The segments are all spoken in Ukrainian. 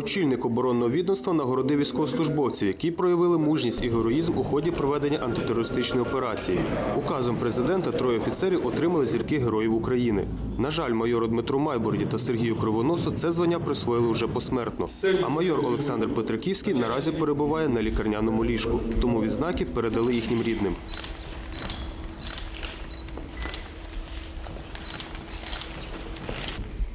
Очільник оборонного відомства нагородив військовослужбовців, які проявили мужність і героїзм у ході проведення антитерористичної операції. Указом президента троє офіцерів отримали зірки Героїв України. На жаль, майору Дмитру Майборді та Сергію Кривоносу це звання присвоїли вже посмертно. А майор Олександр Петриківський наразі перебуває на лікарняному ліжку, тому відзнаки передали їхнім рідним.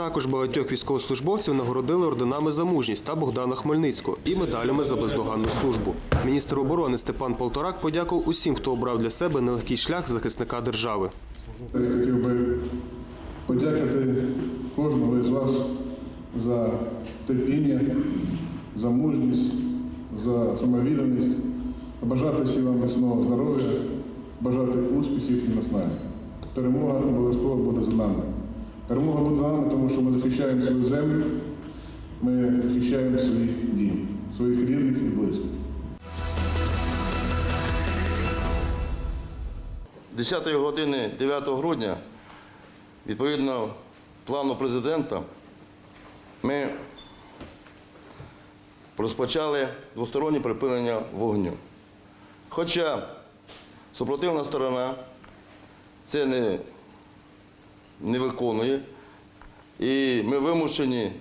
Також багатьох військовослужбовців нагородили орденами за мужність та Богдана Хмельницького і медалями за бездоганну службу. Міністр оборони Степан Полторак подякував усім, хто обрав для себе нелегкий шлях захисника держави. Я хотів би подякувати кожному із вас за терпіння, за мужність, за самовідданість, бажати всім вам міцного здоров'я, бажати успіхів і наснаги. Перемога обов'язково буде за нами. Перемога буде нами, тому що ми захищаємо свою землю, ми захищаємо свій дім, своїх рідних і близьких. 10 години 9 грудня, відповідно плану президента, ми розпочали двостороннє припинення вогню. Хоча супротивна сторона це не, не виконує, і ми вимушені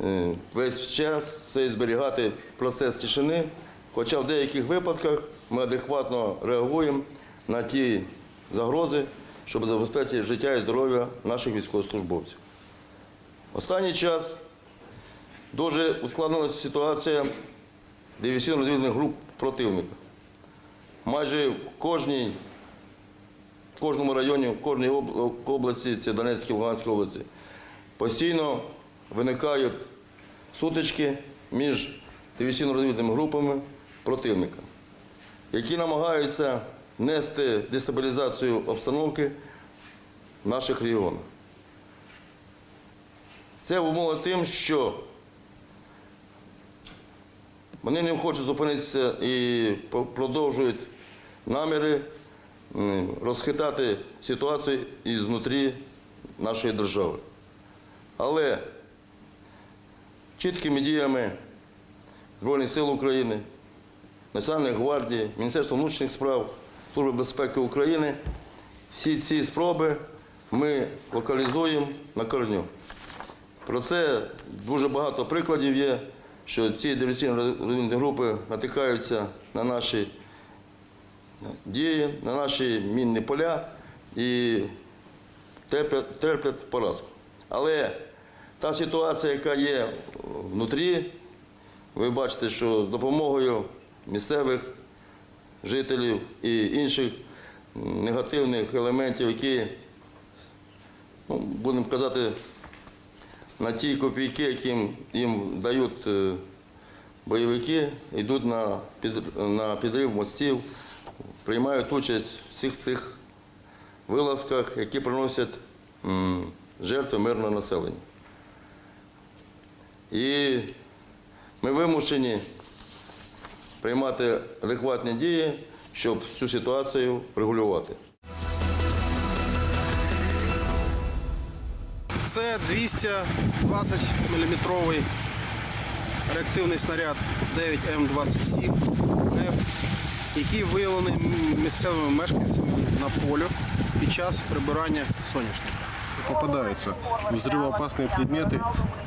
е, весь час цей зберігати процес тишини, хоча в деяких випадках ми адекватно реагуємо на ті загрози, щоб забезпечити життя і здоров'я наших військовослужбовців. Останній час дуже ускладнилася ситуація диверсійно-розвідних груп противника. Майже в кожній кожному районі, в кожній області, це Донецькій, Луганській області, постійно виникають сутички між диверсійно-розвідними групами противника, які намагаються нести дестабілізацію обстановки в наших регіонах. Це умови тим, що вони не хочуть зупинитися і продовжують наміри розхитати ситуацію ізнутрі нашої держави. Але чіткими діями Збройних сил України, Національної гвардії, Міністерства внутрішніх справ, Служби безпеки України всі ці спроби ми локалізуємо на корню. Про це дуже багато прикладів є, що ці диверсійно-розвідні групи натикаються на наші дії, на наші мінні поля і терплять, терплять поразку. Але та ситуація, яка є внутрі, ви бачите, що з допомогою місцевих жителів і інших негативних елементів, які, ну, будемо казати, на ті копійки, які їм, дають е, бойовики, йдуть на підрив мостів, приймають участь в всіх цих вилазках, які приносять жертви мирного населення. І ми вимушені приймати адекватні дії, щоб цю ситуацію регулювати. Це 220 мм реактивний снаряд 9М27 F, який виявлений м- місцевими мешканцями на полю під час прибирання соняшника. попадаются взрывоопасные предметы,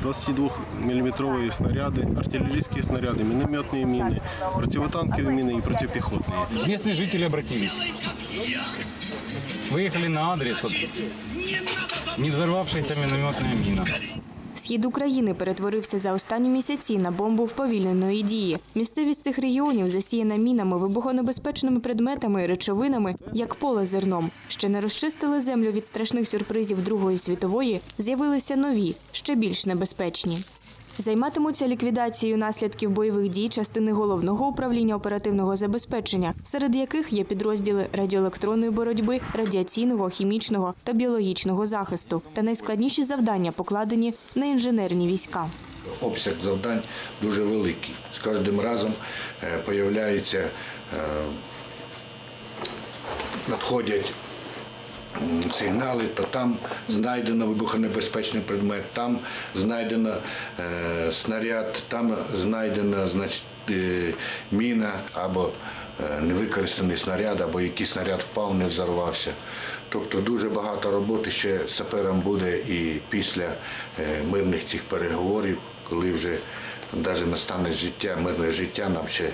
22-миллиметровые снаряды, артиллерийские снаряды, минометные мины, противотанковые мины и противопехотные. Местные жители обратились. Выехали на адрес, вот, не взорвавшаяся минометная мина. Схід України перетворився за останні місяці на бомбу вповільненої дії. Місцевість цих регіонів засіяна мінами, вибухонебезпечними предметами речовинами, як поле зерном. Ще не розчистили землю від страшних сюрпризів Другої світової, з'явилися нові, ще більш небезпечні. Займатимуться ліквідацією наслідків бойових дій частини головного управління оперативного забезпечення, серед яких є підрозділи радіоелектронної боротьби, радіаційного, хімічного та біологічного захисту. Та найскладніші завдання покладені на інженерні війська. обсяг завдань дуже великий. З кожним разом е, появляються, е, надходять сигнали, то там знайдено вибухонебезпечний предмет, там знайдено е, снаряд, там знайдена значить, е, міна або е, невикористаний снаряд, або якийсь снаряд впав, не взорвався. Тобто дуже багато роботи ще саперам буде і після е, мирних цих переговорів, коли вже навіть настане життя, мирне життя, нам ще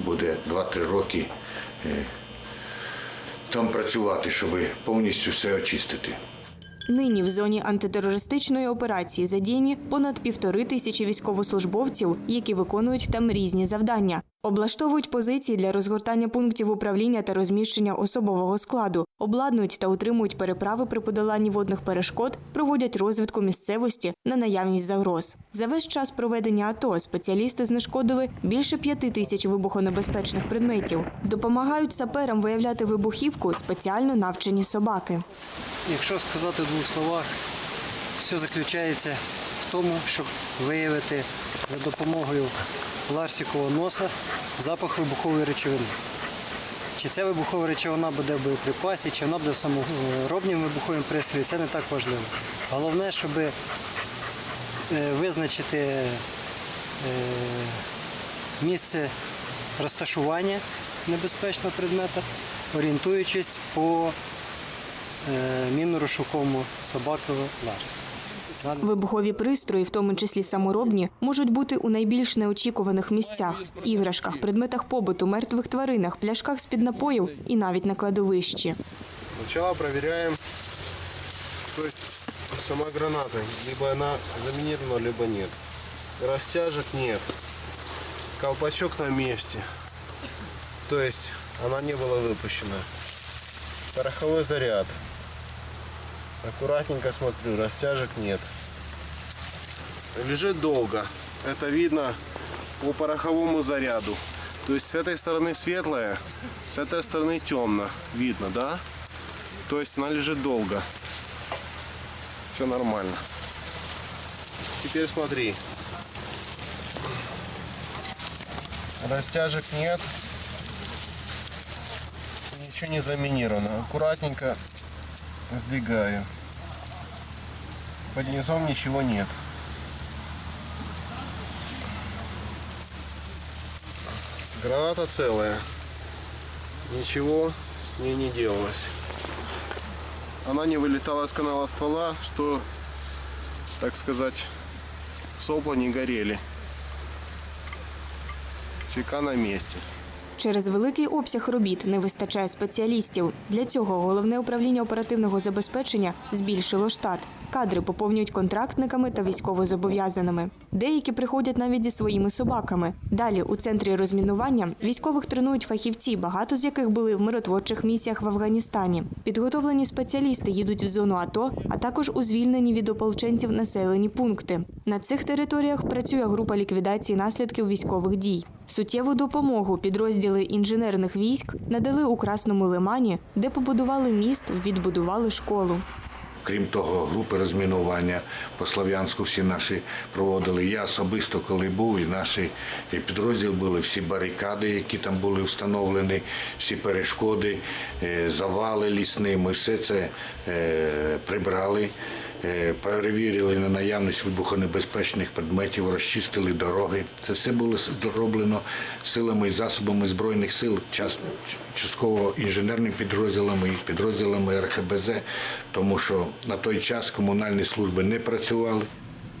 буде 2-3 роки е, там працювати, щоб повністю все очистити. Нині в зоні антитерористичної операції задіяні понад півтори тисячі військовослужбовців, які виконують там різні завдання. Облаштовують позиції для розгортання пунктів управління та розміщення особового складу, обладнують та утримують переправи при подоланні водних перешкод, проводять розвідку місцевості на наявність загроз. За весь час проведення АТО спеціалісти знешкодили більше п'яти тисяч вибухонебезпечних предметів. Допомагають саперам виявляти вибухівку спеціально навчені собаки. Якщо сказати в двох словах, все заключається в тому, щоб виявити за допомогою ларсікового носа запах вибухової речовини. Чи ця вибухова речовина буде в боєприпасі, чи вона буде в саморобнім вибуховим пристрої, це не так важливо. Головне, щоб е, визначити е, місце розташування небезпечного предмета, орієнтуючись по е, мінно-розшуковому собакову Ларс. Вибухові пристрої, в тому числі саморобні, можуть бути у найбільш неочікуваних місцях іграшках, предметах побуту, мертвих тваринах, пляшках з-під напоїв і навіть на кладовищі. Проверяем, то сама граната, либо она заминирована, либо нет. Растяжек нет. Колпачок на месте. То есть она не была выпущена. Пороховой заряд. Аккуратненько смотрю, растяжек нет. Лежит долго. Это видно по пороховому заряду. То есть с этой стороны светлая, с этой стороны темно. Видно, да? То есть она лежит долго. Все нормально. Теперь смотри. Растяжек нет. Ничего не заминировано. Аккуратненько сдвигаю. Под низом ничего нет. Граната целая. Ничего с ней не делалось. Она не вылетала из канала ствола, что, так сказать, сопла не горели. Чека на месте. Через великий обсяг робіт не вистачає спеціалістів. Для цього головне управління оперативного забезпечення збільшило штат. Кадри поповнюють контрактниками та військовозобов'язаними. Деякі приходять навіть зі своїми собаками. Далі у центрі розмінування військових тренують фахівці, багато з яких були в миротворчих місіях в Афганістані. Підготовлені спеціалісти їдуть в зону АТО, а також у звільнені від ополченців населені пункти. На цих територіях працює група ліквідації наслідків військових дій. Суттєву допомогу підрозділи інженерних військ надали у Красному Лимані, де побудували міст, відбудували школу. Крім того, групи розмінування по Слов'янську всі наші проводили. Я особисто, коли був, і наші підрозділ були всі барикади, які там були встановлені, всі перешкоди, е, завали лісні. Ми все це е, прибрали, перевірили на наявність вибухонебезпечних предметів, розчистили дороги. Це все було зроблено силами і засобами Збройних сил, час- частково інженерними підрозділами і підрозділами РХБЗ, тому що на той час комунальні служби не працювали.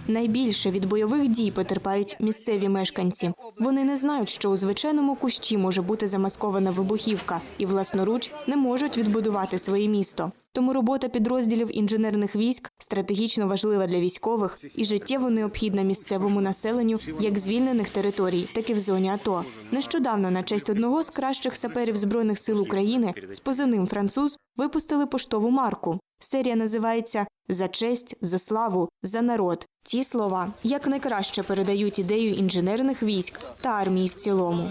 Найбільше від бойових дій потерпають місцеві мешканці. Вони не знають, що у звичайному кущі може бути замаскована вибухівка, і власноруч не можуть відбудувати своє місто. Тому робота підрозділів інженерних військ стратегічно важлива для військових і життєво необхідна місцевому населенню як звільнених територій, так і в зоні АТО. Нещодавно на честь одного з кращих саперів збройних сил України з позивним француз випустили поштову марку. Серія називається За честь, за славу, за народ. Ці слова якнайкраще передають ідею інженерних військ та армії в цілому.